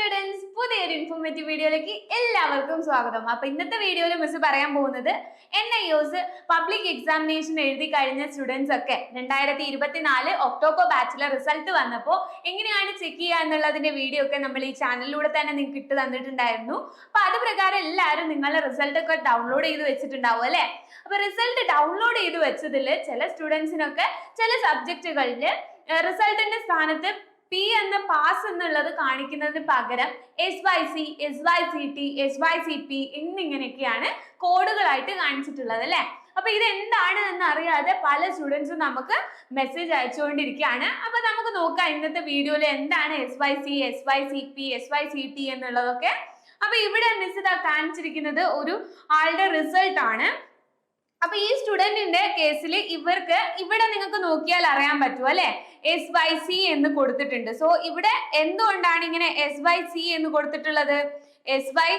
Students പുതിയൊരു informative വീഡിയോയിലേക്ക് എല്ലാവർക്കും സ്വാഗതം. അപ്പൊ ഇന്നത്തെ വീഡിയോയിൽ മിസ് പറയാൻ പോകുന്നത് N I O S public examination എഴുതി കഴിഞ്ഞ സ്റ്റുഡൻസ് ഒക്കെ. രണ്ടായിരത്തി ഇരുപത്തിനാല് ഒക്ടോബർ ബാച്ചിലെ റിസൾട്ട് വന്നപ്പോൾ എങ്ങനെയാണ് ചെക്ക് ചെയ്യുക എന്നുള്ളതിന്റെ വീഡിയോ ഒക്കെ നമ്മൾ ഈ ചാനലിലൂടെ തന്നെ നിങ്ങൾക്ക് ഇട്ട് തന്നിട്ടുണ്ടായിരുന്നു. അപ്പൊ അത് പ്രകാരം എല്ലാവരും നിങ്ങളുടെ റിസൾട്ട് ഒക്കെ ഡൗൺലോഡ് ചെയ്ത് വെച്ചിട്ടുണ്ടാവും അല്ലെ? അപ്പൊ റിസൾട്ട് ഡൗൺലോഡ് ചെയ്ത് വെച്ചതിൽ ചില സ്റ്റുഡൻസിനൊക്കെ ചില സബ്ജക്റ്റുകളിൽ റിസൾട്ടിന്റെ സ്ഥാനത്ത് പി എന്ന പാസ് എന്നുള്ളത് കാണിക്കുന്നതിന് പകരം S Y C S Y C T S Y C P എന്നിങ്ങനെയൊക്കെയാണ് കോഡുകളായിട്ട് കാണിച്ചിട്ടുള്ളത് അല്ലേ? അപ്പൊ ഇത് എന്താണ് എന്ന് അറിയാതെ പല സ്റ്റുഡൻസും നമുക്ക് മെസ്സേജ് അയച്ചുകൊണ്ടിരിക്കുകയാണ്. അപ്പൊ നമുക്ക് നോക്കാം ഇന്നത്തെ വീഡിയോയിൽ എന്താണ് S Y C S Y C P S Y C T എന്നുള്ളതൊക്കെ. അപ്പൊ ഇവിടെ മിസ് ഇതാ കാണിച്ചിരിക്കുന്നത് ഒരു ആളുടെ റിസൾട്ട് ആണ്. അപ്പൊ ഈ സ്റ്റുഡന്റിന്റെ കേസിൽ ഇവർക്ക് ഇവിടെ നിങ്ങൾക്ക് നോക്കിയാൽ അറിയാൻ പറ്റും അല്ലെ? എസ് വൈ സി എന്ന് കൊടുത്തിട്ടുണ്ട്. സോ ഇവിടെ എന്തുകൊണ്ടാണ് ഇങ്ങനെ എസ് വൈ സി എന്ന് കൊടുത്തിട്ടുള്ളത്? എസ് വൈ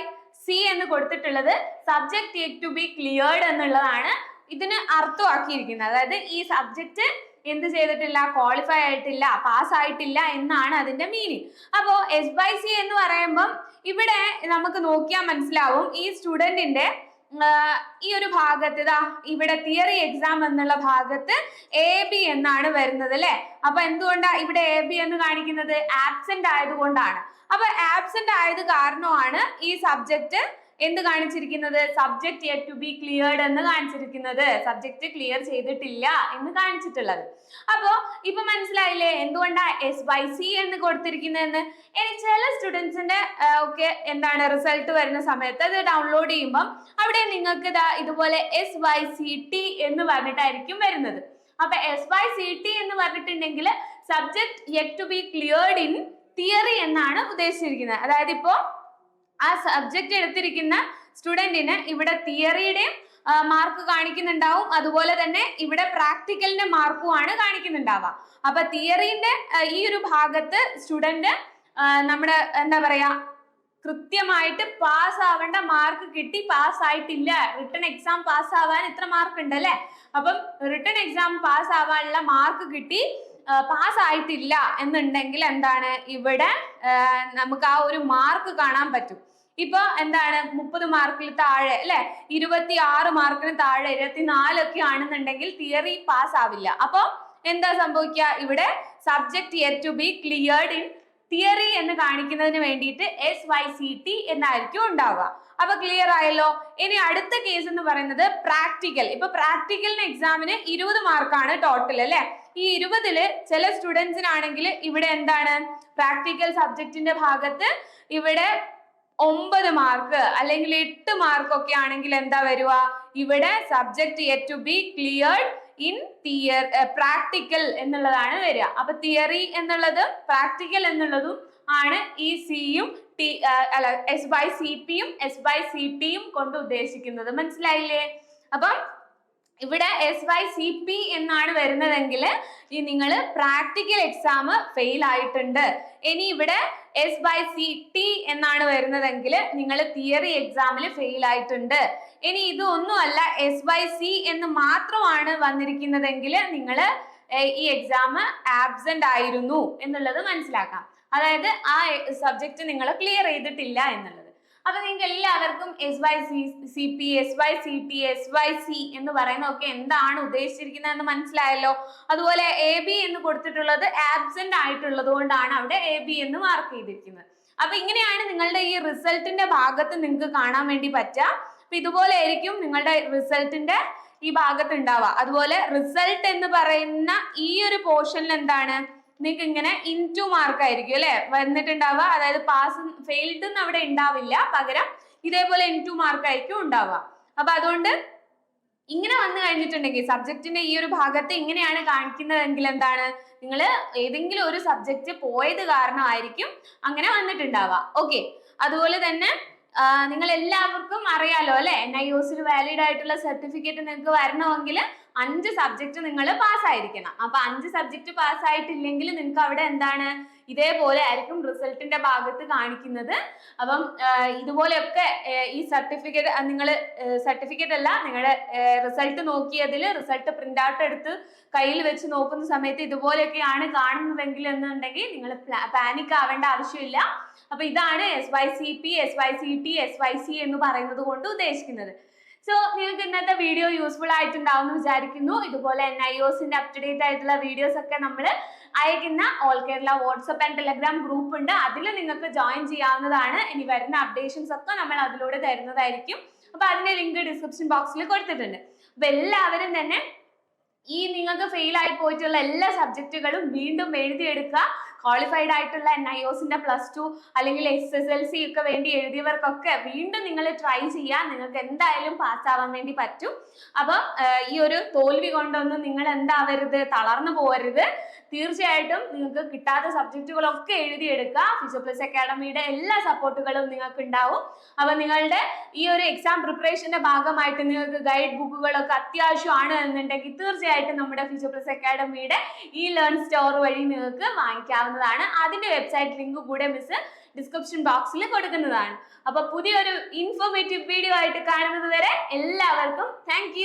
സി എന്ന് കൊടുത്തിട്ടുള്ളത് സബ്ജക്ട് ടു ബി ക്ലിയർഡ് എന്നുള്ളതാണ് ഇതിന് അർത്ഥമാക്കിയിരിക്കുന്നത്. അതായത് ഈ സബ്ജക്റ്റ് എന്ത് ചെയ്തിട്ടില്ല ക്വാളിഫൈ ആയിട്ടില്ല പാസ് ആയിട്ടില്ല എന്നാണ് അതിന്റെ മീനിങ് അപ്പോ എസ് വൈ സി എന്ന് പറയുമ്പം ഇവിടെ നമുക്ക് നോക്കിയാൽ മനസ്സിലാവും ഈ സ്റ്റുഡന്റിന്റെ ഈ ഒരു ഭാഗത്ത് ഇതാ ഇവിടെ തിയറി എക്സാം എന്നുള്ള ഭാഗത്ത് എ ബി എന്നാണ് വരുന്നത് അല്ലെ? അപ്പൊ എന്തുകൊണ്ടാ ഇവിടെ എ ബി എന്ന് കാണിക്കുന്നത്? ആബ്സെന്റ് ആയതുകൊണ്ടാണ്. അപ്പൊ ആബ്സെന്റ് ആയത് കാരണമാണ് ഈ സബ്ജക്റ്റ് എന്ത് കാണിച്ചിരിക്കുന്നത്? Subject yet to be cleared എന്ന് കാണിച്ചിരിക്കുന്നത്. സബ്ജക്ട് ക്ലിയർ ചെയ്തിട്ടില്ല എന്ന് കാണിച്ചിട്ടുള്ളത്. അപ്പോ ഇപ്പൊ മനസ്സിലായില്ലേ? എന്തുകൊണ്ടാ എസ് വൈ സി എന്ന് കൊടുത്തിരിക്കുന്നതെന്ന്? ഇനി ചില സ്റ്റുഡൻസിന്റെ ഒക്കെ എന്താണ് റിസൾട്ട് വരുന്ന സമയത്ത് അത് ഡൗൺലോഡ് ചെയ്യുമ്പം അവിടെ നിങ്ങൾക്ക് ഇതാ ഇതുപോലെ എസ് വൈ സി ടി എന്ന് പറഞ്ഞിട്ടായിരിക്കും വരുന്നത്. അപ്പൊ എസ് വൈ സി ടി എന്ന് പറഞ്ഞിട്ടുണ്ടെങ്കിൽ subject yet to be cleared in theory എന്നാണ് ഉദ്ദേശിച്ചിരിക്കുന്നത്. അതായത് ഇപ്പോ ആ സബ്ജക്റ്റ് എടുത്തിരിക്കുന്ന സ്റ്റുഡന്റിന് ഇവിടെ തിയറിയുടെയും മാർക്ക് കാണിക്കുന്നുണ്ടാവും. അതുപോലെ തന്നെ ഇവിടെ പ്രാക്ടിക്കലിന്റെ മാർക്കുമാണ് കാണിക്കുന്നുണ്ടാവുക. അപ്പൊ തിയറിന്റെ ഈ ഒരു ഭാഗത്ത് സ്റ്റുഡന്റ് നമ്മുടെ എന്താ പറയാ കൃത്യമായിട്ട് പാസ് ആവേണ്ട മാർക്ക് കിട്ടി പാസ് ആയിട്ടില്ല. റിട്ടേൺ എക്സാം പാസ് ആവാൻ ഇത്ര മാർക്ക് ഉണ്ട് അല്ലെ? അപ്പം റിട്ടേൺ എക്സാം പാസ് ആവാനുള്ള മാർക്ക് കിട്ടി പാസ് ആയിട്ടില്ല എന്നുണ്ടെങ്കിൽ എന്താണ്? ഇവിടെ നമുക്ക് ആ ഒരു മാർക്ക് കാണാൻ പറ്റും. ഇപ്പൊ എന്താണ് മുപ്പത് മാർക്കിൽ താഴെ അല്ലെ? ഇരുപത്തി ആറ് മാർക്കിന് താഴെ ഇരുപത്തിനാലൊക്കെ ആണെന്നുണ്ടെങ്കിൽ തിയറി പാസ് ആവില്ല. അപ്പൊ എന്താ സംഭവിക്കുക? ഇവിടെ subject yet to be cleared in theory എന്ന് കാണിക്കുന്നതിന് വേണ്ടിയിട്ട് എസ് വൈ സി ടി എന്നായിരിക്കും ഉണ്ടാവുക. അപ്പൊ ക്ലിയർ ആയല്ലോ? ഇനി അടുത്ത കേസ് എന്ന് പറയുന്നത് പ്രാക്ടിക്കൽ ഇപ്പൊ പ്രാക്ടിക്കലിന് എക്സാമിന് ഇരുപത് മാർക്കാണ് ടോട്ടൽ അല്ലെ? ഈ ഇരുപതിൽ ചില സ്റ്റുഡൻസിനാണെങ്കിൽ ഇവിടെ എന്താണ്? പ്രാക്ടിക്കൽ സബ്ജക്റ്റിന്റെ ഭാഗത്ത് ഇവിടെ ഒമ്പത് മാർക്ക് അല്ലെങ്കിൽ എട്ട് മാർക്ക് ഒക്കെ ആണെങ്കിൽ എന്താ വരുക ഇവിടെ subject yet to be cleared in theory practical എന്നുള്ളതാണ് വരിക. അപ്പൊ തിയറി എന്നുള്ളത് പ്രാക്ടിക്കൽ എന്നുള്ളതും ആണ് ഈ സിയും ടി അല്ല എസ് ബൈ സി പിയും എസ് ബൈ സി ടിയും കൊണ്ട് ഉദ്ദേശിക്കുന്നത്. മനസ്സിലായില്ലേ? അപ്പം ഇവിടെ എസ് വൈ സി പി എന്നാണ് വരുന്നതെങ്കിൽ ഈ നിങ്ങൾ പ്രാക്ടിക്കൽ എക്സാം ഫെയിൽ ആയിട്ടുണ്ട്. ഇനി ഇവിടെ എസ് ബൈ സി ടി എന്നാണ് വരുന്നതെങ്കിൽ നിങ്ങൾ തിയറി എക്സാമിൽ ഫെയിൽ ആയിട്ടുണ്ട്. ഇനി ഇതൊന്നുമല്ല എസ് ബൈ സി എന്ന് മാത്രമാണ് വന്നിരിക്കുന്നതെങ്കിൽ നിങ്ങൾ ഈ എക്സാം ആബ്സെന്റ് ആയിരുന്നു എന്നുള്ളത് മനസ്സിലാക്കാം. അതായത് ആ സബ്ജക്റ്റ് നിങ്ങൾ ക്ലിയർ ചെയ്തിട്ടില്ല എന്നുള്ളത്. അപ്പൊ നിങ്ങൾക്ക് എല്ലാവർക്കും S Y C C P S Y C P S Y C എന്ന് പറയുന്ന ഒക്കെ എന്താണ് ഉദ്ദേശിച്ചിരിക്കുന്നതെന്ന് മനസ്സിലായല്ലോ. അതുപോലെ എ ബി എന്ന് കൊടുത്തിട്ടുള്ളത് ആബ്സെന്റ് ആയിട്ടുള്ളത് കൊണ്ടാണ് അവിടെ എ ബി എന്ന് മാർക്ക് ചെയ്തിരിക്കുന്നത്. അപ്പൊ ഇങ്ങനെയാണ് നിങ്ങളുടെ ഈ റിസൾട്ടിന്റെ ഭാഗത്ത് നിങ്ങൾക്ക് കാണാൻ വേണ്ടി പറ്റുക. അപ്പൊ ഇതുപോലെ ആയിരിക്കും നിങ്ങളുടെ റിസൾട്ടിന്റെ ഈ ഭാഗത്ത് ഉണ്ടാവുക. അതുപോലെ റിസൾട്ട് എന്ന് പറയുന്ന ഈ ഒരു പോർഷനിൽ എന്താണ്? നിങ്ങൾക്ക് ഇങ്ങനെ ഇന്റു മാർക്ക് ആയിരിക്കും അല്ലെ? വന്നിട്ടുണ്ടാവുക. അതായത് പാസ് ഫെയിൽഡ് എന്ന് അവിടെ ഉണ്ടാവില്ല. പകരം ഇതേപോലെ ഇന്റു മാർക്ക് ആയിരിക്കും ഉണ്ടാവുക. അപ്പൊ അതുകൊണ്ട് ഇങ്ങനെ വന്നു കഴിഞ്ഞിട്ടുണ്ടെങ്കിൽ സബ്ജക്റ്റിന്റെ ഈ ഒരു ഭാഗത്ത് ഇങ്ങനെയാണ് കാണിക്കുന്നതെങ്കിൽ എന്താണ്? നിങ്ങൾ ഏതെങ്കിലും ഒരു സബ്ജക്റ്റ് പോയത് കാരണമായിരിക്കും അങ്ങനെ വന്നിട്ടുണ്ടാവുക. ഓക്കെ അതുപോലെ തന്നെ നിങ്ങൾ എല്ലാവർക്കും അറിയാലോ അല്ലെ? എൻ ഐ ഒസിൽ വാലിഡ് ആയിട്ടുള്ള സർട്ടിഫിക്കറ്റ് നിങ്ങൾക്ക് വരണമെങ്കിൽ അഞ്ച് സബ്ജക്റ്റ് നിങ്ങൾ പാസ്സായിരിക്കണം അപ്പൊ അഞ്ച് സബ്ജക്റ്റ് പാസ്സായിട്ടില്ലെങ്കിൽ നിങ്ങൾക്ക് അവിടെ എന്താണ്? ഇതേപോലെ ആയിരിക്കും റിസൾട്ടിന്റെ ഭാഗത്ത് കാണിക്കുന്നത്. അപ്പം ഇതുപോലെയൊക്കെ ഈ സർട്ടിഫിക്കറ്റ് നിങ്ങൾ സർട്ടിഫിക്കറ്റ് അല്ല നിങ്ങളുടെ റിസൾട്ട് നോക്കിയതിൽ റിസൾട്ട് പ്രിന്റ് ഔട്ട് എടുത്ത് കയ്യിൽ വെച്ച് നോക്കുന്ന സമയത്ത് ഇതുപോലെയൊക്കെയാണ് കാണുന്നതെങ്കിൽ എന്നുണ്ടെങ്കിൽ നിങ്ങൾ പാനിക് ആവേണ്ട ആവശ്യമില്ല. അപ്പൊ ഇതാണ് S Y C P S Y C T S Y C എന്ന് പറയുന്നത് കൊണ്ട് ഉദ്ദേശിക്കുന്നത്. സോ നിങ്ങൾക്ക് ഇന്നത്തെ വീഡിയോ യൂസ്ഫുൾ ആയിട്ടുണ്ടാവും വിചാരിക്കുന്നു. ഇതുപോലെ എൻ ഐ ഒസിന്റെ അപ് ആയിട്ടുള്ള വീഡിയോസ് ഒക്കെ നമ്മൾ അയക്കുന്ന all Kerala WhatsApp and Telegram group ഉണ്ട്. അതിൽ നിങ്ങൾക്ക് ജോയിൻ ചെയ്യാവുന്നതാണ്. ഇനി വരുന്ന അപ്ഡേഷൻസ് ഒക്കെ നമ്മൾ അതിലൂടെ തരുന്നതായിരിക്കും. അപ്പൊ അതിന്റെ ലിങ്ക് ഡിസ്ക്രിപ്ഷൻ ബോക്സിൽ കൊടുത്തിട്ടുണ്ട്. അപ്പൊ എല്ലാവരും തന്നെ ഈ നിങ്ങൾക്ക് ഫെയിൽ ആയി പോയിട്ടുള്ള എല്ലാ സബ്ജക്റ്റുകളും വീണ്ടും എഴുതിയെടുക്കുക. ക്വാളിഫൈഡ് ആയിട്ടുള്ള എൻ ഐ ഒസിന്റെ പ്ലസ് ടു അല്ലെങ്കിൽ എസ് എസ് എൽ സി ഒക്കെ വേണ്ടി എഴുതിയവർക്കൊക്കെ വീണ്ടും നിങ്ങൾ ട്രൈ ചെയ്യാൻ നിങ്ങൾക്ക് എന്തായാലും പാസ്സാവാൻ വേണ്ടി പറ്റും. അപ്പം ഈ ഒരു തോൽവി കൊണ്ടൊന്നും നിങ്ങൾ എന്താവരുത് തളർന്നു പോകരുത് തീർച്ചയായിട്ടും നിങ്ങൾക്ക് കിട്ടാത്ത സബ്ജക്റ്റുകളൊക്കെ എഴുതിയെടുക്കുക. ഫിസിയോ പ്ലസ് അക്കാഡമിയുടെ എല്ലാ സപ്പോർട്ടുകളും നിങ്ങൾക്ക് ഉണ്ടാവും അപ്പൊ നിങ്ങളുടെ ഈ ഒരു എക്സാം പ്രിപ്പറേഷന്റെ ഭാഗമായിട്ട് നിങ്ങൾക്ക് ഗൈഡ് ബുക്കുകളൊക്കെ അത്യാവശ്യമാണ് എന്നുണ്ടെങ്കിൽ തീർച്ചയായിട്ടും നമ്മുടെ ഫിസിയോ പ്ലസ് അക്കാഡമിയുടെ ഈ ലേൺ സ്റ്റോർ വഴി നിങ്ങൾക്ക് വാങ്ങിക്കാവുന്നതാണ്. അതിന്റെ വെബ്സൈറ്റ് ലിങ്ക് കൂടെ മിസ് ഡിസ്ക്രിപ്ഷൻ ബോക്സിൽ കൊടുക്കുന്നതാണ്. അപ്പൊ പുതിയൊരു ഇൻഫോർമേറ്റീവ് വീഡിയോ ആയിട്ട് കാണുന്നത് വരെ എല്ലാവർക്കും താങ്ക്